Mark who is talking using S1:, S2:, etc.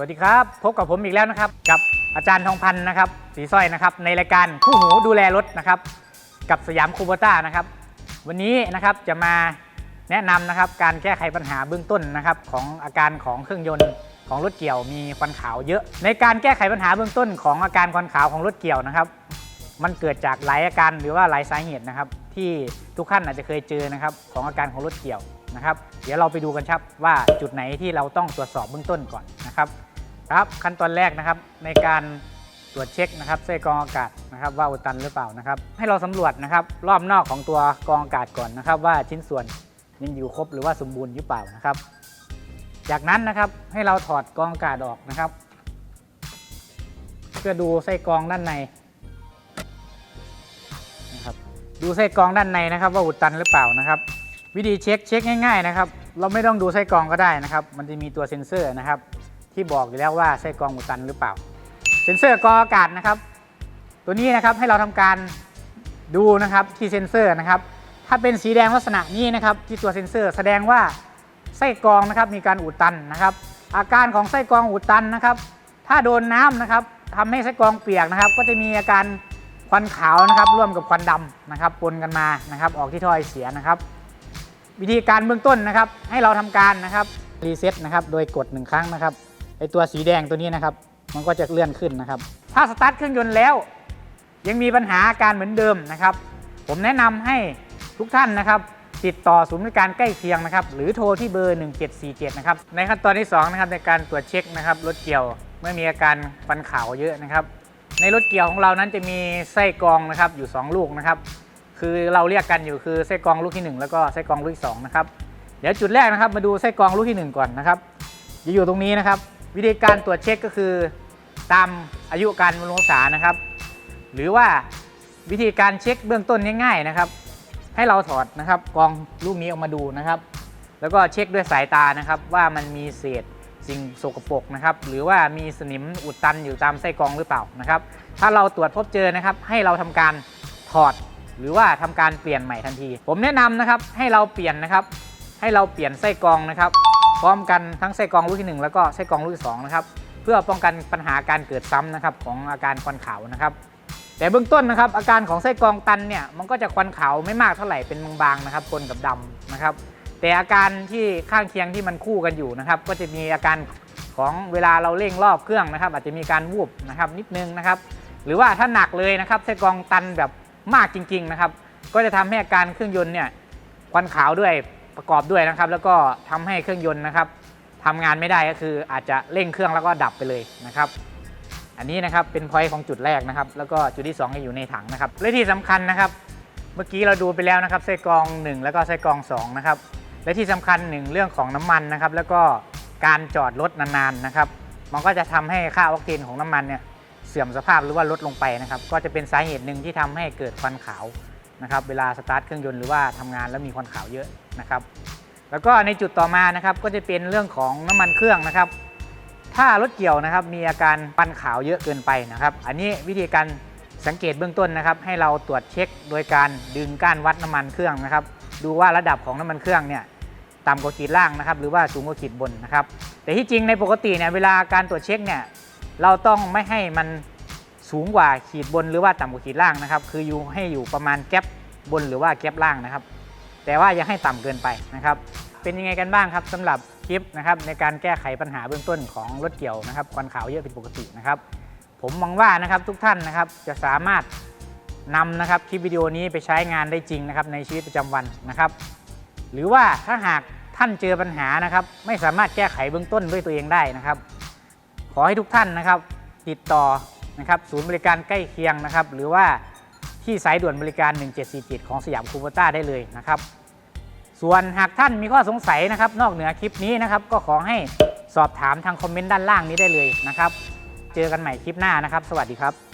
S1: วัสดีครับ พบกับผมอีกแล้วนะครับ กับอาจารย์ทองพันธ์นะครับสีสร้อยนะครับ ในรายการคู่หูดูแลรถนะครับ กับสยามคูโบต้านะครับ วันนี้นะครับจะมาแนะนำนะครับการแก้ไขปัญหาเบื้องต้นนะครับของอาการของเครื่องยนต์ของรถเกี่ยวมีควันขาวเยอะ ในการแก้ไขปัญหาเบื้องต้นของอาการควันขาวของรถเกี่ยวนะครับ มันเกิดจากหลายอาการหรือว่าหลายสาเหตุนะครับ ที่ทุกท่านอาจจะเคยเจอนะครับของอาการของรถเกี่ยวนะครับ เดี๋ยวเราไปดูกันครับว่าจุดไหนที่เราต้องตรวจสอบเบื้องต้นก่อนนะครับ ครับขั้นตอนแรกนะครับในการตรวจเช็คนะครับไส้กรองอากาศนะครับ ว่าอุดตันหรือเปล่านะครับ ให้เราสำรวจนะครับ รอบนอกของตัวกรองอากาศก่อนนะครับ ว่าชิ้นส่วนยังอยู่ครบหรือว่าสมบูรณ์หรือเปล่านะครับ จากนั้นนะครับให้เราถอดกรองอากาศออกนะครับ เพื่อดูไส้กรองด้านในนะครับ ดูไส้กรองด้านในนะครับ ว่าอุดตันหรือเปล่านะครับ วิธีเช็คเช็คง่าย ๆ นะครับ เราไม่ต้องดูไส้กรองก็ได้นะครับ มันจะมีตัวเซ็นเซอร์นะครับ ที่บอกอยู่แล้วว่าไส้กรองอุดตันหรือเปล่า เซ็นเซอร์กรองอากาศนะครับ ตัวนี้นะครับให้เราทำการดูนะครับที่เซ็นเซอร์นะครับ ถ้าเป็นสีแดงลักษณะนี้นะครับ ที่ตัวเซ็นเซอร์แสดงว่าไส้กรองนะครับมีการอุดตันนะครับ อาการของไส้กรองอุดตันนะครับ ถ้าโดนน้ำนะครับทำให้ไส้กรองเปียกนะครับ ก็จะมีอาการควันขาวนะครับร่วมกับควันดำนะครับปนกันมานะครับ ออกที่ท่อไอเสียนะครับ วิธีการเบื้องต้นนะครับ ให้เราทำการนะครับรีเซ็ตนะครับ โดยกดหนึ่งครั้งนะครับ ไอตัวสีแดงตัวนี้นะครับ มันก็จะเลื่อนขึ้นนะครับ ถ้าสตาร์ทเครื่องยนต์แล้ว ยังมีปัญหาอาการเหมือนเดิมนะครับ ผมแนะนำให้ทุกท่านนะครับ ติดต่อศูนย์บริการใกล้เคียงนะครับ หรือโทรที่เบอร์ 1747 นะครับ ในขั้นตอนที่2นะครับในการตรวจเช็คนะครับรถเกี่ยวเมื่อมีอาการฟันขาวเยอะนะครับ ในรถเกี่ยวของเรานั้นจะมีไส้กรองนะครับอยู่ 2 ลูกนะครับคือเราเรียกกันอยู่คือไส้กรองลูกที่ 1 แล้วก็ไส้กรองลูกที่2นะครับเดี๋ยวจุดแรกนะครับมาดูไส้กรองลูกที่ 1 ก่อนนะครับจะอยู่ตรงนี้นะครับ วิธีการตรวจเช็คก็คือตามอายุการบำรุงรักษานะครับ หรือว่าวิธีการเช็คเบื้องต้นง่าย ๆนะครับ ให้เราถอดนะครับกองลูกนี้ออกมาดูนะครับ แล้วก็เช็คด้วยสายตานะครับ ว่ามันมีเศษสิ่งสกปรกนะครับ หรือว่ามีสนิมอุดตันอยู่ตามไส้กรองหรือเปล่านะครับ ถ้าเราตรวจพบเจอนะครับ ให้เราทำการถอดหรือว่าทำการเปลี่ยนใหม่ทันที ผมแนะนำนะครับให้เราเปลี่ยนนะครับ ให้เราเปลี่ยนไส้กรองนะครับ พร้อมกันทั้งไส้กรองลูกที่หนึ่งแล้วก็ไส้กรองลูกที่สองนะครับเพื่อป้องกันปัญหาการเกิดซ้ำนะครับของอาการควันขาวนะครับ แต่เบื้องต้นนะครับอาการของไส้กรองตันเนี่ยมันก็จะควันขาวไม่มากเท่าไหร่เป็นบางๆนะครับปนกับดำนะครับ แต่อาการที่ข้างเคียงที่มันคู่กันอยู่นะครับ ก็จะมีอาการของเวลาเราเร่งรอบเครื่องนะครับ อาจจะมีการวูบนะครับนิดนึงนะครับ หรือว่าถ้าหนักเลยนะครับไส้กรองตันแบบมากจริง ๆนะครับ ก็จะทำให้อาการเครื่องยนต์เนี่ยควันขาวด้วย ประกอบด้วยนะครับ แล้วก็ทำให้เครื่องยนต์นะครับทำงานไม่ได้ก็คืออาจจะเร่งเครื่องแล้วก็ดับไปเลยนะครับอันนี้นะครับเป็นพอยต์ของจุดแรกนะครับ แล้วก็จุดที่2ก็อยู่ในถังนะครับและที่สำคัญนะครับ เมื่อกี้เราดูไปแล้วนะครับไส้กรอง 1 แล้วก็ไส้กรอง2นะครับและที่สำคัญหนึ่งเรื่องของน้ำมันนะครับ แล้วก็การจอดรถนานๆนะครับ มันก็จะทำให้ค่าออกเทนของน้ำมันเนี่ยเสื่อมสภาพหรือว่าลดลงไปนะครับ ก็จะเป็นสาเหตุหนึ่งที่ทำให้เกิดควันขาว นะครับเวลาสตาร์ทเครื่องยนต์หรือว่าทำงานแล้วมีควันขาวเยอะนะครับ แล้วก็ในจุดต่อมานะครับก็จะเป็นเรื่องของน้ำมันเครื่องนะครับ ถ้ารถเกี่ยวนะครับมีอาการปันขาวเยอะเกินไปนะครับ อันนี้วิธีการสังเกตเบื้องต้นนะครับ ให้เราตรวจเช็คโดยการดึงก้านวัดน้ำมันเครื่องนะครับ ดูว่าระดับของน้ำมันเครื่องเนี่ยต่ำกว่าขีดล่างนะครับ หรือว่าสูงกว่าขีดบนนะครับ แต่ที่จริงในปกติเนี่ยเวลาการตรวจเช็คเนี่ยเราต้องไม่ให้มัน สูงกว่าขีดบนหรือว่าต่ำกว่าขีดล่างนะครับ คืออยู่ให้อยู่ประมาณแก๊ปบนหรือว่าแก๊ปล่างนะครับ แต่ว่าอย่าให้ต่ำเกินไปนะครับ เป็นยังไงกันบ้างครับสำหรับคลิปนะครับในการแก้ไขปัญหาเบื้องต้นของรถเกี่ยวนะครับควันขาวเยอะผิดปกตินะครับ ผมมองว่านะครับทุกท่านนะครับจะสามารถนำนะครับคลิปวิดีโอนี้ไปใช้งานได้จริงนะครับในชีวิตประจำวันนะครับ หรือว่าถ้าหากท่านเจอปัญหานะครับ ไม่สามารถแก้ไขเบื้องต้นด้วยตัวเองได้นะครับ ขอให้ทุกท่านนะครับ ติดต่อ นะครับศูนย์บริการใกล้เคียงนะครับหรือว่าที่สายด่วนบริการ 1747 ของสยามคูเปอร์ต้าได้เลยนะครับส่วนหากท่านมีข้อสงสัยนะครับ นอกเหนือคลิปนี้นะครับ ก็ขอให้สอบถามทางคอมเมนต์ด้านล่างนี้ได้เลยนะครับ เจอกันใหม่คลิปหน้านะครับ สวัสดีครับ